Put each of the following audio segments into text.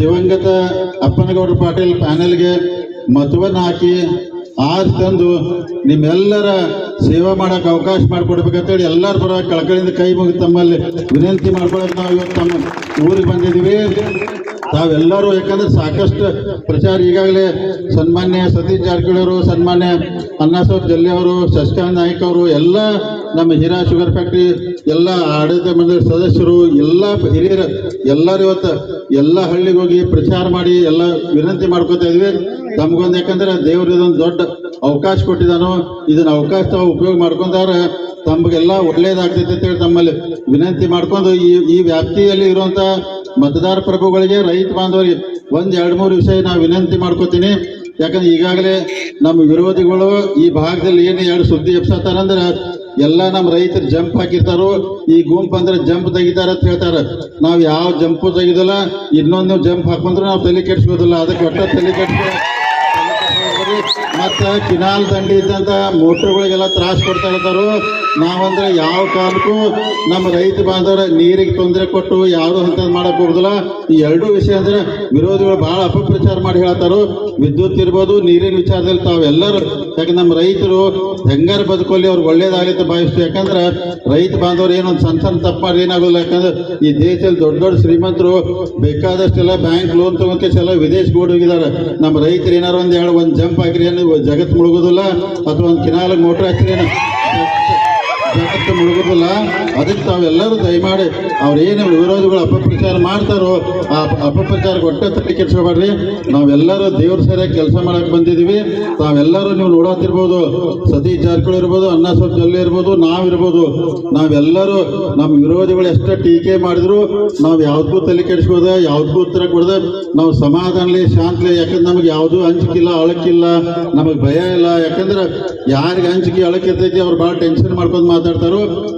ದಿವಂಗತ ಅಪ್ಪನಗೌಡ ಪಾಟೀಲ್ ಪ್ಯಾನೆಲ್ಗೆ ಮತವನ್ನು ಹಾಕಿ ಆರ್ ತಂದು ನಿಮ್ಮೆಲ್ಲರ ಸೇವಾ ಮಾಡಕ್ ಅವಕಾಶ ಮಾಡಿಕೊಡ್ಬೇಕಂತೇಳಿ ಎಲ್ಲರ ಪರ ಕಳಕಳಿಯಿಂದ ಕೈ ಮುಗಿ ತಮ್ಮಲ್ಲಿ ವಿನಂತಿ ಮಾಡ್ಕೊಳಕ್ ನಾವು ಇವತ್ತು ತಮ್ಮ ಊರಿಗೆ ಬಂದಿದ್ದೀವಿ. ತಾವೆಲ್ಲರೂ ಯಾಕಂದ್ರೆ ಸಾಕಷ್ಟು ಪ್ರಚಾರ ಈಗಾಗಲೇ ಸನ್ಮಾನ್ಯ ಸತೀಶ್ ಜಾರಕಿಹೊಳಿ ಅವರು, ಸನ್ಮಾನ್ಯ ಅಣ್ಣಾಸಾಬ್ ಜಲ್ಲೆ ಅವರು, ಶಶಿಕಾಂತ್ ನಾಯ್ಕ ಅವರು, ಎಲ್ಲ ನಮ್ಮ ಹೀರಾ ಶುಗರ್ ಫ್ಯಾಕ್ಟ್ರಿ, ಎಲ್ಲ ಆಡಳಿತ ಮಂಡಳಿ ಸದಸ್ಯರು, ಎಲ್ಲ ಹಿರಿಯರು, ಎಲ್ಲರೂ ಇವತ್ತು ಎಲ್ಲ ಹಳ್ಳಿಗೆ ಹೋಗಿ ಪ್ರಚಾರ ಮಾಡಿ, ಎಲ್ಲ ವಿನಂತಿ ಮಾಡ್ಕೋತಾ ಇದ್ವಿ. ತಮ್ಗೊಂದು ಯಾಕಂದ್ರೆ ದೇವ್ರ ಇದೊಂದು ದೊಡ್ಡ ಅವಕಾಶ ಕೊಟ್ಟಿದ್ದಾನೋ, ಇದನ್ನ ಅವಕಾಶ ತಾವು ಉಪಯೋಗ ಮಾಡ್ಕೊಂಡಾರ ತಮಗೆಲ್ಲ ಒಳ್ಳೇದಾಗ್ತೈತೆ ಅಂತೇಳಿ ತಮ್ಮಲ್ಲಿ ವಿನಂತಿ ಮಾಡ್ಕೊಂಡು ಈ ಈ ವ್ಯಾಪ್ತಿಯಲ್ಲಿ ಇರುವಂತ ಮತದಾರ ಪ್ರಭುಗಳಿಗೆ, ರೈತ ಬಾಂಧವರಿಗೆ ಒಂದ್ ಎರಡು ಮೂರು ವಿಷಯ ನಾವು ವಿನಂತಿ ಮಾಡ್ಕೋತೀನಿ. ಯಾಕಂದ್ರೆ ಈಗಾಗಲೇ ನಮ್ಮ ವಿರೋಧಿಗಳು ಈ ಭಾಗದಲ್ಲಿ ಏನು ಎರಡು ಸುದ್ದಿ ಎಬ್ಸತ್ತಾರಂದ್ರ ಎಲ್ಲ ನಮ್ಮ ರೈತರು ಜಂಪ್ ಹಾಕಿರ್ತಾರೋ, ಈ ಗುಂಪು ಅಂದ್ರೆ ಜಂಪ್ ತೆಗಿತಾರ ಅಂತ ಹೇಳ್ತಾರ. ನಾವು ಯಾವ ಜಂಪು ತೆಗಿದಲ್ಲ, ಇನ್ನೊಂದು ಜಂಪ್ ಹಾಕೊಂಡ್ರೆ ನಾವು ತಲೆ ಕೆಡ್ಸ್ಬೋದಿಲ್ಲ ಅದಕ್ಕೆ ಒಟ್ಟ ತಲೆ ಕೆಡ್ಸ್ಕೊ ಮತ್ತ ಕಿನಾಲ್ ದಂಡಿ ಇದ್ದಂತ ಮೋಟ್ರ್ಗಳಿಗೆಲ್ಲ ತ್ರಾಸ ಕೊಡ್ತಾ ಇರ್ತಾರೋ ನಾವಂದ್ರೆ ಯಾವ ಕಾಲಕ್ಕೂ ನಮ್ಮ ರೈತ ಬಾಂಧವರ ನೀರಿಗೆ ತೊಂದರೆ ಕೊಟ್ಟು ಯಾವುದು ಅಂತ ಮಾಡಕ್ ಹೋಗುದಿಲ್ಲ. ಈ ಎರಡೂ ವಿಷಯ ಅಂದ್ರೆ ವಿರೋಧಿಗಳು ಬಹಳ ಅಪಪ್ರಚಾರ ಮಾಡಿ ಹೇಳ್ತಾರೋ ವಿದ್ಯುತ್ ಇರ್ಬೋದು, ನೀರಿನ ವಿಚಾರದಲ್ಲಿ ತಾವೆಲ್ಲರೂ ಯಾಕಂದ್ರೆ ನಮ್ಮ ರೈತರು ಹೆಂಗಾರ ಬದುಕೋಲಿ ಅವ್ರಿಗೆ ಒಳ್ಳೇದಾಗಲಿ ಅಂತ ಭಾವಿಸ್ತೀವಿ. ಯಾಕಂದ್ರೆ ರೈತ ಬಾಂಧವರು ಏನೊಂದು ಸಣ್ಣ ಸಣ್ಣ ತಪ್ಪು ಮಾಡಿ ಏನಾಗೋದಿಲ್ಲ. ಯಾಕಂದ್ರೆ ಈ ದೇಶದಲ್ಲಿ ದೊಡ್ಡ ದೊಡ್ಡ ಶ್ರೀಮಂತರು ಬೇಕಾದಷ್ಟೆಲ್ಲ ಬ್ಯಾಂಕ್ ಲೋನ್ ತಗೊಂತೆಲ್ಲ ವಿದೇಶ ಗೋಡ್ ಹೋಗಿದ್ದಾರೆ ನಮ್ಮ ರೈತರು ಏನಾರು ಒಂದು ಎರಡು ಒಂದು ಜಂಪ್ ಹಾಕಿರಿ ಏನು ಜಗತ್ತು ಮುಳುಗೋದಿಲ್ಲ. ಅಥವಾ ಒಂದು ಕಿನಾಲ್ ಮೋಟ್ರ್ ಹಾಕಿರಿ ಜಗತ್ತು ಮುಳುಗೋದಿಲ್ಲ. ಅದಕ್ಕೆ ತಾವೆಲ್ಲರೂ ದಯಮಾಡಿ ಅವ್ರೇನು ವಿರೋಧಿಗಳು ಅಪಪ್ರಚಾರ ಮಾಡ್ತಾರೋ ಆ ಅಪಪ್ರಚಾರ ಒಟ್ಟ ತಲೆ ಕೆಡ್ಸ್ಕೊಬೇಡ್ರಿ ನಾವೆಲ್ಲರೂ ದೇವ್ರ ಸರಿಯಾಗಿ ಕೆಲಸ ಮಾಡಕ್ಕೆ ಬಂದಿದ್ದೀವಿ ತಾವೆಲ್ಲರೂ ನೀವು ನೋಡತ್ತಿರ್ಬೋದು ಸತೀಶ್ ಜಾರಕಿಹೊಳಿ ಇರ್ಬೋದು, ಅಣ್ಣ ಸ್ವಲ್ಪ ಜಲ್ಲಿ ಇರ್ಬೋದು ನಾವಿರ್ಬೋದು ನಾವೆಲ್ಲರೂ ನಮ್ಮ ವಿರೋಧಿಗಳು ಎಷ್ಟೇ ಟೀಕೆ ಮಾಡಿದ್ರು ನಾವು ಯಾವ್ದಕ್ಕೂ ತಲೆ ಕೆಡಿಸ್ಬೋದ ಯಾವ್ದಕ್ಕೂ ಉತ್ತರ ಕೊಡದ. ನಾವು ಸಮಾಧಾನಲಿ, ಶಾಂತಲಿ, ಯಾಕಂದ್ರೆ ನಮಗೆ ಯಾವುದು ಹಂಚಿಕಿಲ್ಲ ಅಳಕಿಲ್ಲ. ನಮಗೆ ಭಯ ಇಲ್ಲ. ಯಾಕಂದ್ರೆ ಯಾರಿಗೆ ಹಂಚಿಕೆ ಅಳಕಿರ್ತೈತಿ, ಅವ್ರು ಭಾಳ ಟೆನ್ಷನ್ ಮಾಡ್ಕೊಂಡು ಮಾತಾಡ್ತಾರೋ.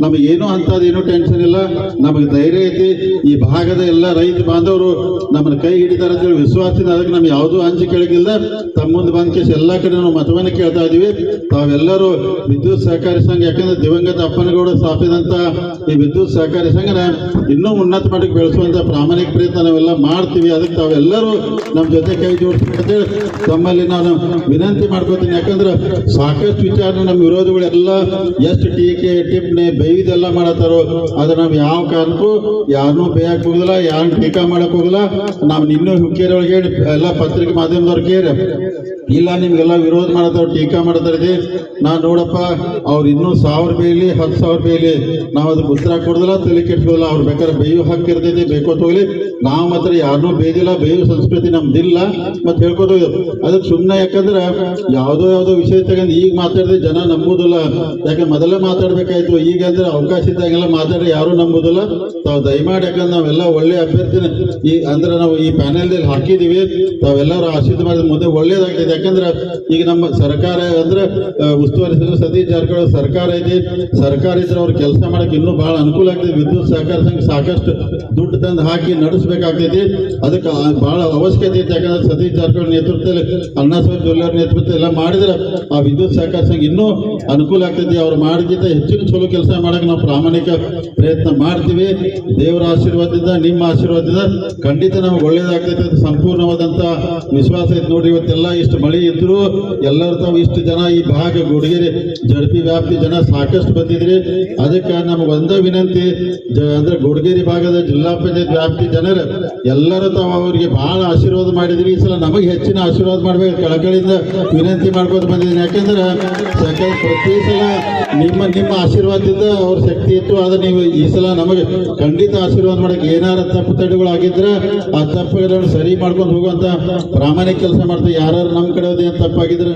ನಮಗೆ ಏನೋ ಅಂಥದ್ದು ಏನೂ ಟೆನ್ಷನ್ ಇಲ್ಲ. ನಮಗೆ ಧೈರ್ಯ ಐತಿ. ಈ ಭಾಗದ ಎಲ್ಲ ರೈತ ಬಾಂಧವರು ನಮ್ಮನ್ನ ಕೈ ಹಿಡಿತಾರೆ ಅಂತೇಳಿ ವಿಶ್ವಾಸದಿಂದ ಅದಕ್ಕೆ ನಮ್ಗೆ ಯಾವುದೂ ಅಂಜಿ ಕೆಳಗಿಲ್ಲ ತಮ್ಮ ಮುಂದೆ ಬಂದ ಕೇಸ್ ಎಲ್ಲ ಕಡೆ ನಾವು ಮತವನ್ನು ಕೇಳ್ತಾ ಇದೀವಿ ತಾವೆಲ್ಲರೂ ವಿದ್ಯುತ್ ಸಹಕಾರಿ ಸಂಘ, ಯಾಕಂದ್ರೆ ದಿವಂಗತ ಅಪ್ಪನಗೌಡ ಸ್ಥಾಪಿಸಿದಂತ ಈ ವಿದ್ಯುತ್ ಸಹಕಾರಿ ಸಂಘನ ಇನ್ನೂ ಉನ್ನತ ಮಟ್ಟಕ್ಕೆ ಬೆಳೆಸುವಂಥ ಪ್ರಾಮಾಣಿಕ ಪ್ರಯತ್ನ ನಾವೆಲ್ಲ ಮಾಡ್ತೀವಿ. ಅದಕ್ಕೆ ತಾವೆಲ್ಲರೂ ನಮ್ಮ ಜೊತೆ ಕೈ ಜೋಡಿಸ್ಬೇಕು ಅಂತೇಳಿ ತಮ್ಮಲ್ಲಿ ನಾನು ವಿನಂತಿ ಮಾಡ್ಕೋತೀನಿ. ಯಾಕಂದ್ರೆ ಸಾಕಷ್ಟು ವಿಚಾರ ನಮ್ಮ ವಿರೋಧಿಗಳೆಲ್ಲ ಎಷ್ಟು ಟೀಕೆ ಟಿಪ್ಪಣಿ ಬೇವಿದೆಲ್ಲ ಮಾಡತ್ತಾರೋ ಅದು ನಾವು ಯಾವ ಕಾರಣಕ್ಕೂ ಯಾರನ್ನೂ ಬೇಯಕ್ ಹೋಗಲ್ಲ ಯಾರನ್ನ ಟೀಕಾ ಮಾಡಕ್ ಹೋಗಲ್ಲ ನಾವು ಇನ್ನೂ ಹುಕ್ಕೇರಿ ಒಳಗೆ ಎಲ್ಲ ಪತ್ರಿಕೆ ಮಾಧ್ಯಮದವ್ರು ಕೇರಿ. ಇಲ್ಲ, ನಿಮ್ಗೆಲ್ಲ ವಿರೋಧ ಮಾಡತ್ತಾರ, ಟೀಕಾ ಮಾಡತ್ತಾರಿದೆ ನಾ ನೋಡಪ್ಪ, ಅವ್ರು ಇನ್ನೂ ಸಾವಿರ ಬೇಯಲಿ, ಹತ್ತು ಸಾವಿರ ಬೇಯಲಿ ನಾವು ಅದಕ್ಕೆ ಉತ್ತರ ಕೊಡೋದಿಲ್ಲ, ತಲೆ ಕೆಟ್ಕೋದಿಲ್ಲ ಅವ್ರು ಬೇಕಾದ್ರೆ ಬೇಯು ಹಕ್ಕು ಇರ್ತೈತಿ ಬೇಕೋತ ಹೋಗ್ಲಿ ನಾವು ಮಾತ್ರ ಯಾರನ್ನೂ ಬೇದಿಲ್ಲ ಬೇಯು ಸಂಸ್ಕೃತಿ ನಮ್ದಿಲ್ಲ ಮತ್ತೆ ಹೇಳ್ಕೊತ ಅದಕ್ಕೆ ಸುಮ್ಮನೆ ಯಾಕಂದ್ರೆ, ಯಾವುದೋ ಯಾವುದೋ ವಿಷಯ ತಗೊಂಡು ಈಗ ಮಾತಾಡಿದ್ರೆ ಜನ ನಂಬುದಿಲ್ಲ. ಯಾಕೆ, ಮೊದಲೇ ಮಾತಾಡ್ಬೇಕಾಯ್ತು ಈಗ ಅಂದ್ರೆ ಅವಕಾಶ ಇದ್ದಾಗೆಲ್ಲ ಮಾತಾಡಿ ಯಾರು ನಂಬುದಿಲ್ಲ. ತಾವು ದಯಮಾಡಿ ಯಾಕಂದ್ರೆ ನಾವೆಲ್ಲ ಒಳ್ಳೆ ಅಭ್ಯರ್ಥಿನ. ಈ ಅಂದ್ರೆ ನಾವು ಈ ಪ್ಯಾನೆಲ್ದಲ್ಲಿ ಹಾಕಿದೀವಿ ತಾವೆಲ್ಲರೂ ಆಶೀರ್ವಾದ ಮಾಡಿದ ಮುಂದೆ ಒಳ್ಳೇದಾಗ್ತದೆ ಯಾಕಂದ್ರೆ ಈಗ ನಮ್ಮ ಸರ್ಕಾರ ಅಂದ್ರೆ ಉಸ್ತುವಾರಿ ಸಚಿವ ಸತೀಶ್ ಜಾರಕಿಹೊಳಿ ಸರ್ಕಾರ ಐತಿ. ಸರ್ಕಾರ ಇದ್ರೆ ಅವ್ರ ಕೆಲಸ ಮಾಡಕ್ ಇನ್ನೂ ಬಹಳ ಅನುಕೂಲ ಆಗ್ತದೆ. ವಿದ್ಯುತ್ ಸಹಕಾರ ಸಂಘ ಸಾಕಷ್ಟು ದುಡ್ಡು ತಂದು ಹಾಕಿ ನಡೆಸಬೇಕಾಗ್ತೈತಿ. ಅದಕ್ಕೆ ಬಹಳ ಅವಶ್ಯಕತೆ ಐತಿ. ಯಾಕಂದ್ರೆ ಸತೀಶ್ ಜಾರಕಿಹೊಳಿ ನೇತೃತ್ವದಲ್ಲಿ, ಅಣ್ಣಾ ಸಾಹೇಬ್ ಜೊಲ್ಲೆ ನೇತೃತ್ವ ಎಲ್ಲ ಮಾಡಿದ್ರೆ ಆ ವಿದ್ಯುತ್ ಸಹಕಾರ ಸಂಘ ಇನ್ನೂ ಅನುಕೂಲ ಆಗ್ತೈತಿ. ಅವ್ರು ಮಾಡಿಗಿಂತ ಹೆಚ್ಚಿನ ಚಲೋ ಕೆಲಸ ಮಾಡಕ್ ನಾವು ಪ್ರಾಮಾಣಿಕ ಪ್ರಯತ್ನ ಮಾಡ್ತೀವಿ. ದೇವರ ಆಶೀರ್ವಾದದಿಂದ, ನಿಮ್ಮ ಆಶೀರ್ವಾದದಿಂದ ಖಂಡಿತ ನಮ್ಗೆ ಒಳ್ಳೇದಾಗ್ತೈತೆ ಅಂತ ಸಂಪೂರ್ಣವಾದಂತ ವಿಶ್ವಾಸ ಐತೆ ನೋಡಿ ಇವತ್ತೆಲ್ಲ ಇಷ್ಟು ಮಳೆ ಇದ್ದರೂ ಎಲ್ಲರೂ ತಾವು ಇಷ್ಟು ಜನ ಈ ಭಾಗ ಗುಡಿಗೆರೆ, ಜಡ್ಪಿ ವ್ಯಾಪ್ತಿ ಜನ ಸಾಕಷ್ಟು ಬಂದಿದ್ರಿ. ಅದಕ್ಕೆ ನಮ್ಗೆ ಒಂದೇ ವಿನಂತಿ, ಜ- ಅಂದ್ರೆ ಗುಡ್ಗೇರಿ ಭಾಗದ ಜಿಲ್ಲಾ ಪಂಚಾಯತ್ ವ್ಯಾಪ್ತಿ ಜನರು ಎಲ್ಲರೂ ತಾವು ಅವರಿಗೆ ಬಹಳ ಆಶೀರ್ವಾದ ಮಾಡಿದ್ರಿ ಈ ಸಲ ನಮಗೆ ಹೆಚ್ಚಿನ ಆಶೀರ್ವಾದ ಮಾಡ್ಬೇಕು ಕಳಕಳಿಯಿಂದ ವಿನಂತಿ ಮಾಡ್ಕೊಂಡು ಬಂದಿದ್ದೀನಿ. ಯಾಕೆಂದ್ರೆ ಯಾಕಂದ್ರೆ ಪ್ರತಿ ಸಲ ನಿಮ್ಮ ನಿಮ್ಮ ಆಶೀರ್ವಾದದಿಂದ ಅವ್ರ ಶಕ್ತಿ ಇತ್ತು. ಆದ್ರೆ ನೀವು ಈ ಸಲ ನಮಗೆ ಖಂಡಿತ ಆಶೀರ್ವಾದ ಮಾಡಕ್ಕೆ ಏನಾರ ತಪ್ಪು ತಡೆಗಳು ಆಗಿದ್ರೆ ಆ ತಪ್ಪುಗಳನ್ನು ಸರಿ ಮಾಡ್ಕೊಂಡು ಹೋಗುವಂತ ಪ್ರಾಮಾಣಿಕ ಕೆಲಸ ಮಾಡ್ತಾರೆ ಯಾರು ನಮ್ಮ ಕಡೆ ಏನು ತಪ್ಪಾಗಿದ್ರೆ?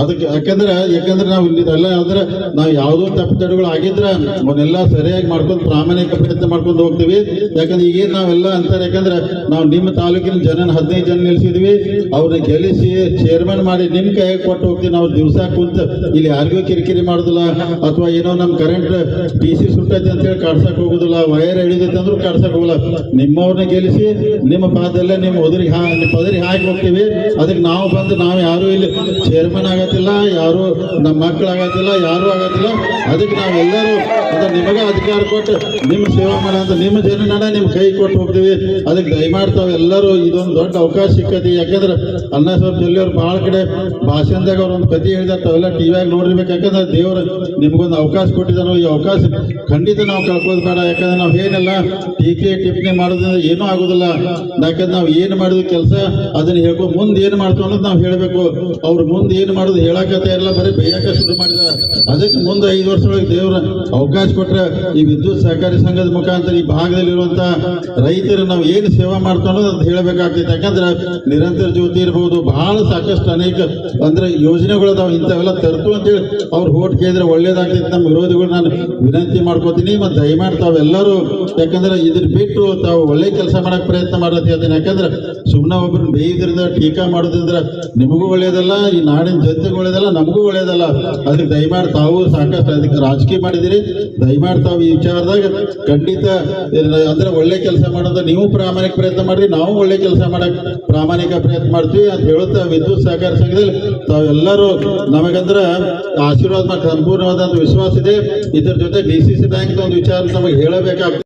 ಅದಕ್ಕೆ ಯಾಕಂದ್ರೆ ಯಾಕಂದ್ರೆ ನಾವು ಇದೆಲ್ಲ ಅಂದ್ರೆ ನಾವು ಯಾವುದೋ ತಪ್ಪು ತಡೆಗಳು ಆಗಿದ್ರೆ ಅವನ್ನೆಲ್ಲ ಸರಿಯಾಗಿ ಮಾಡ್ಕೊಂಡು ಪ್ರಾಮಾಣಿಕ ಪ್ರಯತ್ನ ಮಾಡ್ಕೊಂಡು ಹೋಗ್ತೀವಿ. ಯಾಕಂದ್ರೆ ಈಗೇನು ನಾವೆಲ್ಲ ಅಂತಾರೆ, ಯಾಕಂದ್ರೆ ನಾವು ನಿಮ್ಮ ತಾಲೂಕಿನ ಜನ ಹದಿನೈದು ಜನ ನಿಲ್ಸಿದ್ವಿ. ಅವ್ರನ್ನ ಗೆಲ್ಲಿಸಿ ಚೇರ್ಮನ್ ಮಾಡಿ ನಿಮ್ ಕೈ ಕೊಟ್ಟು ಹೋಗ್ತೀವಿ ನಾವು ದಿವಸ ಕುಂತ ಇಲ್ಲಿ ಯಾರಿಗೂ ಕಿರಿಕಿರಿ ಮಾಡುದಿಲ್ಲ. ಅಥವಾ ಏನೋ ನಮ್ಮ ಕರೆಂಟ್ ಟಿ ಸಿ ಸುಟ್ಟೈತೆ ಅಂತ ಹೇಳಿ ಕಾಡ್ಸಕ್ ಹೋಗುದಿಲ್ಲ. ವೈರ್ ಎಳಿದೈತೆ ಅಂದ್ರೂ ಕಾಡ್ಸಕ್ ಹೋಗಲ್ಲ. ನಿಮ್ಮವ್ರನ್ನ ಗೆಲ್ಲಿಸಿ ನಿಮ್ಮ ಪಾದಲ್ಲೇ ನಿಮ್ಮ ಒದರಿ ಹಾ ಪದರಿ ಹಾಕಿ ಹೋಗ್ತೀವಿ. ಅದಕ್ಕೆ ನಾವು ಬಂದು, ನಾವು ಯಾರು ಇಲ್ಲಿ ಚೇರ್ಮನ್ ಆಗತ್ತಿಲ್ಲ, ಯಾರು ನಮ್ಮ ಮಕ್ಕಳು ಆಗತ್ತಿಲ್ಲ, ಯಾರು ಆಗತ್ತಿಲ್ಲ. ಅದಕ್ಕೆ ನಾವೆಲ್ಲರೂ ಅದು ನಿಮಗೆ ಅಧಿಕಾರ ಕೊಟ್ಟು ನಿಮ್ಮ ಸೇವೆ ಮಾಡೋಂಥ ನಿಮ್ಮ ಜನನಾಡ ನಿಮ್ಮ ಕೈ ಕೊಟ್ಟು ಹೋಗ್ತೀವಿ. ಅದಕ್ಕೆ ದಯಮಾಡ್ತಾವೆ ಎಲ್ಲರೂ ಇದೊಂದು ದೊಡ್ಡ ಅವಕಾಶ ಸಿಕ್ಕತಿ. ಯಾಕಂದ್ರೆ ಅನ್ನ ಸಾಹೇಬ್ ಜೊಲ್ಲೆ ಅವ್ರು ಭಾಳ ಕಡೆ ಭಾಷಣದಾಗ ಅವ್ರು ಒಂದು ಕತೆ ಹೇಳಿದಾರೆ ತಾವೆಲ್ಲ ಟಿವಿಯಾಗ ನೋಡಿರ್ಬೇಕು. ಯಾಕಂದ್ರೆ ದೇವರು ನಿಮಗೊಂದು ಅವಕಾಶ ಕೊಟ್ಟಿದ್ದಾನೋ ಈ ಅವಕಾಶ ಖಂಡಿತ ನಾವು ಕಳ್ಕೋದು ಬೇಡ. ಯಾಕಂದ್ರೆ ನಾವು ಏನೆಲ್ಲ ಟೀಕೆ ಟಿಪ್ಪಣಿ ಮಾಡೋದ್ರಿಂದ ಏನೂ ಆಗೋದಿಲ್ಲ. ಯಾಕಂದ್ರೆ ನಾವು ಏನು ಮಾಡಿದ ಕೆಲಸ ಅದನ್ನ ಹೇಳ್ಕೊ ಮುಂದೆ ಏನು ಮಾಡ್ತೇವೆ ಅನ್ನೋದು ನಾವು ಹೇಳಬೇಕು. ಅವ್ರು ಮುಂದೆ ಏನು ಮಾಡೋದು ಹೇಳಕತೆ ಎಲ್ಲ ಬರೀ ಬೇಯಕ ಶುರು ಮಾಡಿದ. ಅದಕ್ಕೆ ಮುಂದೆ ಐದು ವರ್ಷದೊಳಗೆ ದೇವರ ಅವಕಾಶ ಕೊಟ್ರೆ ಈ ವಿದ್ಯುತ್ ಸಹಕಾರಿ ಸಂಘದ ಮುಖಾಂತರ ಈ ಭಾಗದಲ್ಲಿರುವಂತ ರೈತರು ನಾವು ಏನು ಸೇವಾ ಮಾಡ್ತೀವಿ ಅಂತ ಹೇಳಬೇಕಾಗ್ತೈತೆ. ಯಾಕಂದ್ರೆ ನಿರಂತರ ಜ್ಯೋತಿ ಇರ್ಬೋದು, ಬಹಳ ಸಾಕಷ್ಟು ಅನೇಕ ಅಂದ್ರೆ ಯೋಜನೆಗಳು ಅದಾವ, ಇಂಥವೆಲ್ಲ ತರ್ತು ಅಂತೇಳಿ ಅವ್ರು ಹೋಟ್ ಕೇಳಿದ್ರೆ ಒಳ್ಳೇದಾಗ್ತೈತೆ. ನಮ್ಮ ವಿರೋಧಿಗಳು ನಾನು ವಿನಂತಿ ಮಾಡ್ಕೋತೀನಿ ಮತ್ತು ದಯಮಾಡಿ ತಾವೆಲ್ಲರೂ ಯಾಕಂದ್ರೆ ಇದನ್ನ ಬಿಟ್ಟು ತಾವು ಒಳ್ಳೆ ಕೆಲಸ ಮಾಡಕ್ ಪ್ರಯತ್ನ ಮಾಡತ್ತೆ ಅದನ್ನ ಯಾಕಂದ್ರೆ ಸುಮ್ಮನೆ ಒಬ್ಬರನ್ನ ಬೇಯಿದ್ರಿಂದ, ಟೀಕಾ ಮಾಡೋದ್ರಿಂದ ನಿಮಗೂ ಒಳ್ಳೇದಲ್ಲ, ಈ ನಾಡಿನ ಜನತೆಗೂ ಒಳ್ಳೇದಲ್ಲ ನಮಗೂ ಒಳ್ಳೇದಲ್ಲ ಅದಕ್ಕೆ ದಯಮಾಡಿ ತಾವು ಸಾಕಷ್ಟು ಅದಕ್ಕೆ ರಾಜಕೀಯ ಮಾಡಿದಿರಿ ದಯಮಾಡಿ ತಾವು ಈ ವಿಚಾರದಾಗ ಖಂಡಿತ, ಅಂದ್ರೆ ಒಳ್ಳೆ ಕೆಲಸ ಮಾಡೋದು ನೀವು ಪ್ರಾಮಾಣಿಕ ಪ್ರಯತ್ನ ಮಾಡಿ ನಾವು ಒಳ್ಳೆ ಕೆಲಸ ಮಾಡಕ್ ಪ್ರಾಮಾಣಿಕ ಪ್ರಯತ್ನ ಮಾಡ್ತೀವಿ ಅಂತ ಹೇಳುತ್ತಾ ವಿದ್ಯುತ್ ಸಹಕಾರ ಸಂಘದಲ್ಲಿ ತಾವೆಲ್ಲರೂ ನಮಗಂದ್ರ ಆಶೀರ್ವಾದ ಸಂಪೂರ್ಣವಾದಂತ ವಿಶ್ವಾಸ ಇದೆ. ಇದರ ಜೊತೆ ಡಿ ಸಿ ಸಿ ಬ್ಯಾಂಕ್ ಒಂದು ವಿಚಾರ ನಮಗೆ ಹೇಳಬೇಕಾಗ್ತದೆ.